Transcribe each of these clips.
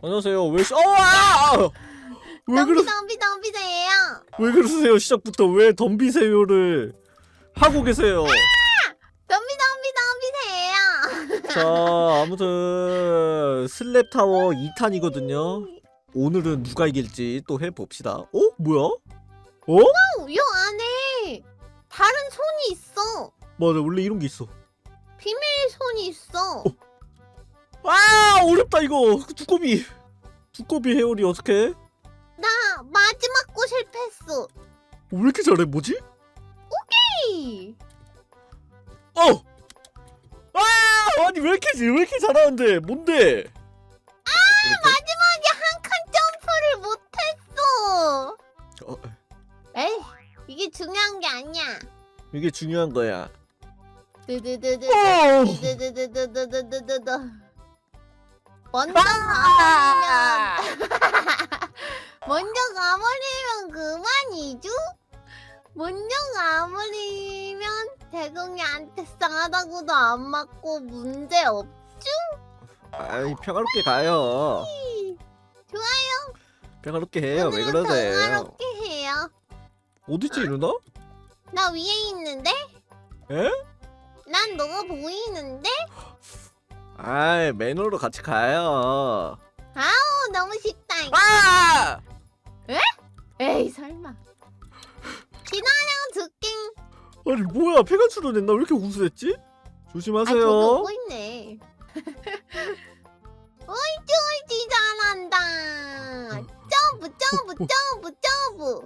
안녕하세요. 왜 시... 어! 아! 아! 왜 그러 덤비 덤비 덤비세요. 왜 그러세요? 시작부터 왜 덤비세요를 하고 계세요? 덤비 덤비 덤비세요. 자, 아무튼 슬랩 타워 2탄이거든요. 오늘은 누가 이길지 또 해봅시다. 어? 뭐야? 어? 어, 요 안에 다른 손이 있어. 맞아, 원래 이런 게 있어. 비밀 손이 있어. 아, 어렵다 이거. 두꺼비. 두꺼비 헤어리 어떻게? 나 마지막 거 실패했어. 왜 이렇게 잘해? 뭐지? 에이, 어! 아! 아니 왜 이렇게 왜 이렇게 잘하는데? 뭔데? 이렇게? 마지막에 한 칸 점프를 못했어. 어, 에이, 이게 중요한 게 아니야. 이게 중요한 거야. 드드드드. 어! 드드드드드드드드드. 먼저 가버리면 먼저 가버리면 그만이죠? 먼저 가버리면 대공이한테 싸다고도 안 맞고 문제 없. 아이 평화롭게 가요. 좋아요. 평화롭게 해요. 왜 오늘은 그러세요? 평화롭게 해요. 어디지 이러나? 나 위에 있는데? 에? 난 너가 보이는데? 아이 매너로 같이 가요. 어, 너무 쉽다. 아! 에이 설마. 기다려 듣긴. 아니 뭐야 폐가출을 냈나 왜 이렇게 우수했지? 아 조심하세요. 저기 오고 있네. 옳지 옳지 잘한다. 점프 점프 점프 점프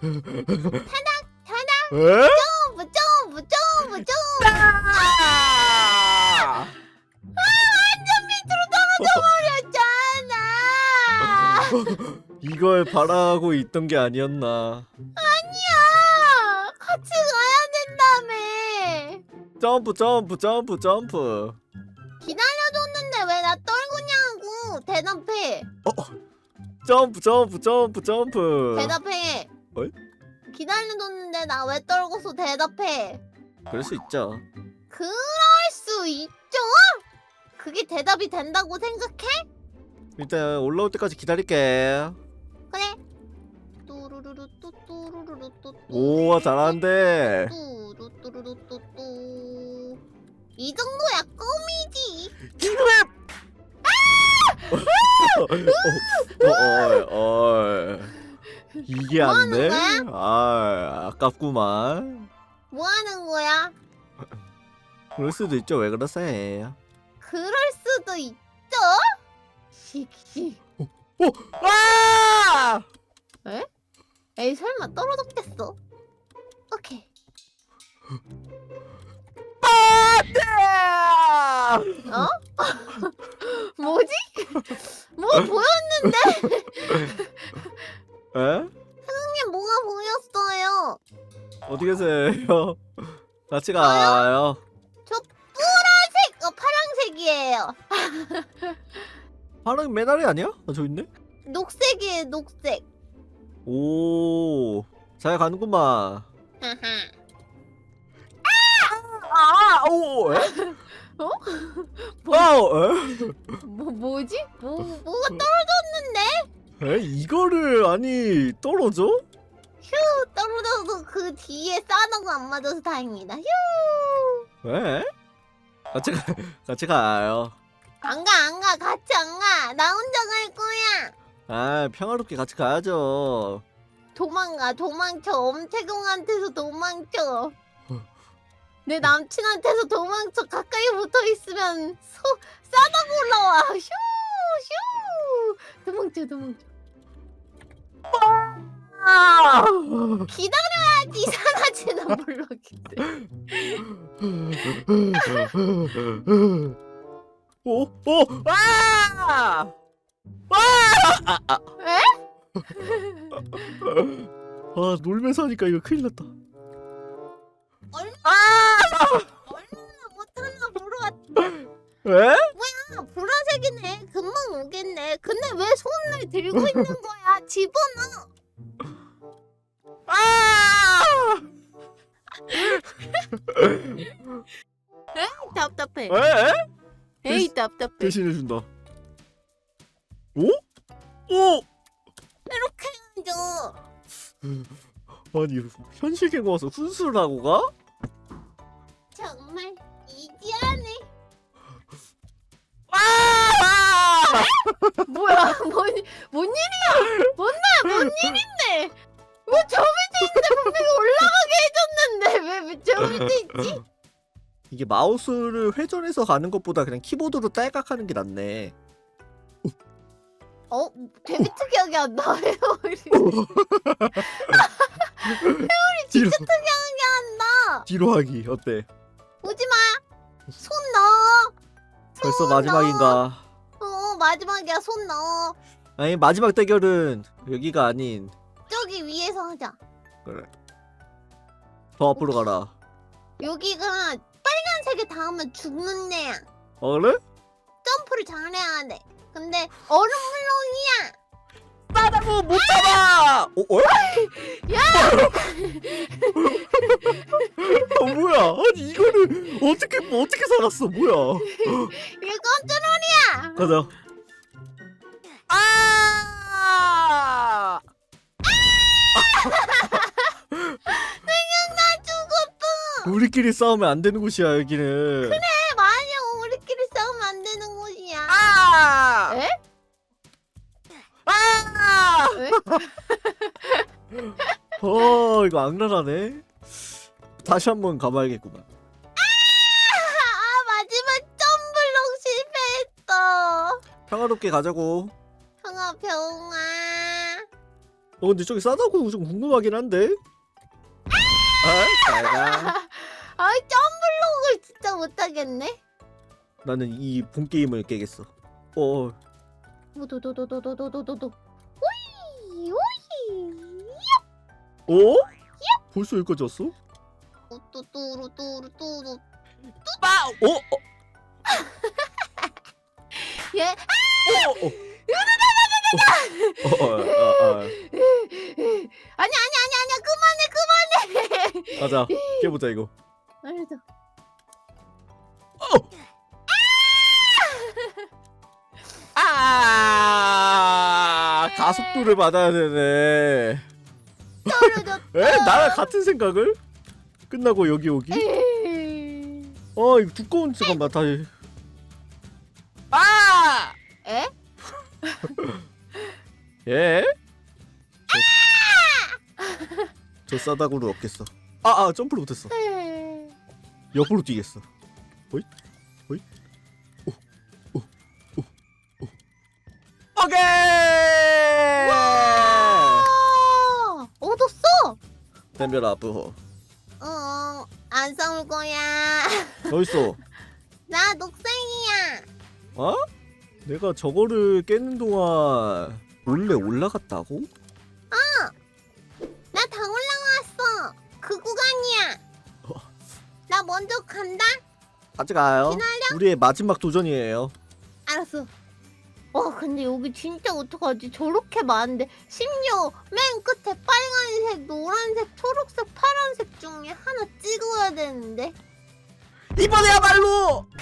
에? 점프 점프 점프 점프. 이걸 바라고 있던 게 아니었나. 아니야. 같이 가야 된다며. 점프 점프 점프 점프. 기다려줬는데 왜 나 떨구냐고 대답해. 점프 점프 점프 점프. 대답해. 어이? 기다려줬는데 나 왜 떨고서 대답해. 그럴 수 있죠. 그럴 수 있죠? 그게 대답이 된다고 생각해? 일단 올라올 때까지 기다릴게. 그래. 뚜루루루 뚜뚜루루루 뚜뚜. 오 잘하는데. 뚜루뚜루루 뚜뚜. 이 정도야 껌이지. 어, 어, 어, 이게 뭐안 하는 돼? 거야? 아 아깝구만. 뭐 하는 거야? 그럴 수도 있죠. 왜 그러세요? 그럴 수도 있죠? 씩씩. 아! 에이 설마 떨어졌겠어? 오케이. 어? 뭐지? 뭐 보였는데? 에? 형님 뭐가 보였어요? 어디 계세요? 같이 가요. 파랑 메달이 아니야? 아, 저 있네. 녹색이에요, 녹색. 오, 잘 가는구만. 하하. 아, 오, 에? 어? 어, 에? 뭐 뭐지? 뭐 뭐가 음. 떨어졌는데? 에? 이거를 아니 떨어져? 휴 떨어져서 그 뒤에 싸다가 안 맞아서 다행이다. 휴. 에? 같이 가, 같이 가요. 안 가, 안 가, 같이 안 가. 나 혼자 갈 거야. 아, 평화롭게 같이 가야죠. 도망가, 도망쳐. 엄태경한테서 도망쳐. 내 남친한테서 도망쳐. 가까이 붙어 있으면 소 싸다고 올라와. 휴, 휴. 도망쳐, 도망쳐. 아! 기다려야지 사라지는 블록인데. 오, 오, 아! 에? 아, 놀면서 하니까 이거 큰일 났다. 얼마- 아! 얼마나 못하나 보러 왔다. 에? 보라색이네. 금방 오겠네. 근데 왜 손을 들고 있는 거야? 집어넣어. 아! 답답해. 에? 에? 에이 답답해. 대신해 준다. 오? 오! 이렇게 해야죠. 아니 현실 개그 와서 훈수를 하고 가? 정말 이지하네. 아! 뭐야? 뭔, 뭔 일이야? 뭔데? 뭔 일인데? 왜저 밑에 있는데 분명히 올라가게 해줬는데 왜저 밑에 있지? 이게 마우스를 회전해서 가는 것보다 그냥 키보드로 딸깍 하는 게 낫네. 어? 되게 특이하게 한다. 회오리. 뒤로 특이하게 한다. 뒤로 하기 어때? 오지 마. 손 넣어. 벌써 마지막인가? 어 마지막이야. 손 넣어. 아니 마지막 대결은 여기가 아닌 저기 위에서 하자. 그래. 더 앞으로 가라. 여기가 빨간색에 닿으면 죽는 데야. 어 그래? 점프를 잘해야 돼. 근데 얼음 물렁이야. 나다고 못 잡아. 어? 어? 야! 어 뭐야? 아니 이거는 어떻게 어떻게 살았어? 뭐야? 이게 컨트롤이야. 가자. 우리끼리 싸우면 안 되는 곳이야 여기는. 그래 맞아. 우리끼리 싸우면 안 되는 곳이야. 아! 에? 아! 에? 어 이거 악랄하네. 다시 한번 가봐야겠구만. 아 마지막 점블럭 실패했어. 평화롭게 가자고. 형아 병아. 어 근데 저기 싸다고 좀 궁금하긴 한데. 아, 잘 가. 아 점블럭을 진짜 못하겠네. 나는 이 본 게임을 깨겠어. 어, 도도도도도도도도도. 오이 오이. 어? 벌써 여기까지 왔어? 뚜뚜루뚜루뚜루. 빠! 어? 어? 예. 어? 어? 어, 어, 어, 어, 어. 아니 아니 아니 아니야 그만해 그만해. 가자. 깨보자 이거. 알았어. 아! 가속도를 받아야 되네. 떨어졌다. 에? 나랑 같은 생각을? 끝나고 여기 오기? 어, 이거 두꺼운 잠깐만 다시. 아! 에? 예? 저, 저 싸다구를 얻겠어. 아, 아, 점프를 못했어. 옆으로 뛰겠어. 오이, 오이, 오, 오, 오, 오. 오케이! 아, 얻었어. 덤벼라, 부호. 어, 안 싸울 거야. 어딨어? 나 녹색이야. 어? 내가 저거를 깨는 동안 몰래 올라갔다고? 나 먼저 간다. 같이 가요. 기다려. 우리의 마지막 도전이에요. 알았어. 와 근데 여기 진짜 어떡하지? 저렇게 많은데 심지어 맨 끝에 빨간색, 노란색, 초록색, 파란색 중에 하나 찍어야 되는데 이번에야말로!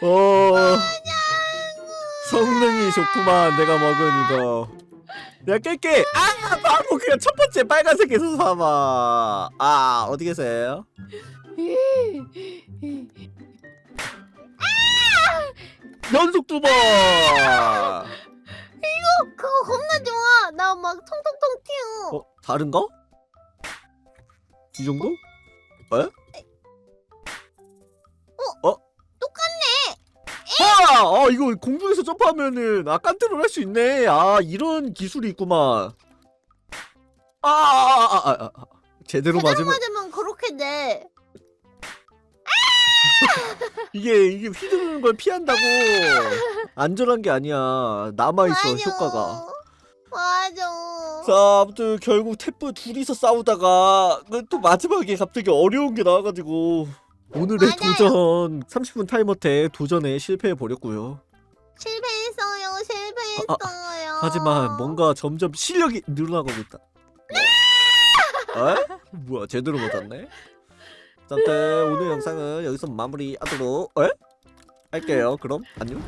어 좋구만 내가 먹은 이거 내가 깰게 아 바로 그냥 첫 번째 빨간색에서 사봐 아 어디 계세요? 연속 두번 그거 겁나 좋아 나 막 통통통 튀어 어 다른가? 이 정도? 에? 어? 똑같네 아, 아 이거 공중에서 점프하면은 아 깐트롤 할수 있네. 아 이런 기술이 있구만. 아아아 아 아, 아, 아, 제대로 제대로 맞으면 맞으면 그렇게 돼 이게 이게 휘두르는 걸 피한다고 안전한 게 아니야. 남아 있어 맞아. 효과가. 맞아 자 아무튼 결국 태프 둘이서 싸우다가 그 또 마지막에 갑자기 어려운 게 나와가지고 오늘의 맞아요. 도전 30분 타이머태 도전에 실패해 버렸고요. 실패했어요 실패했어요 하지만 뭔가 점점 실력이 늘어나고 있다. 어? 뭐야 제대로 맞았네 자, 아무튼 오늘 영상은 여기서 마무리하도록 에? 할게요 그럼 안녕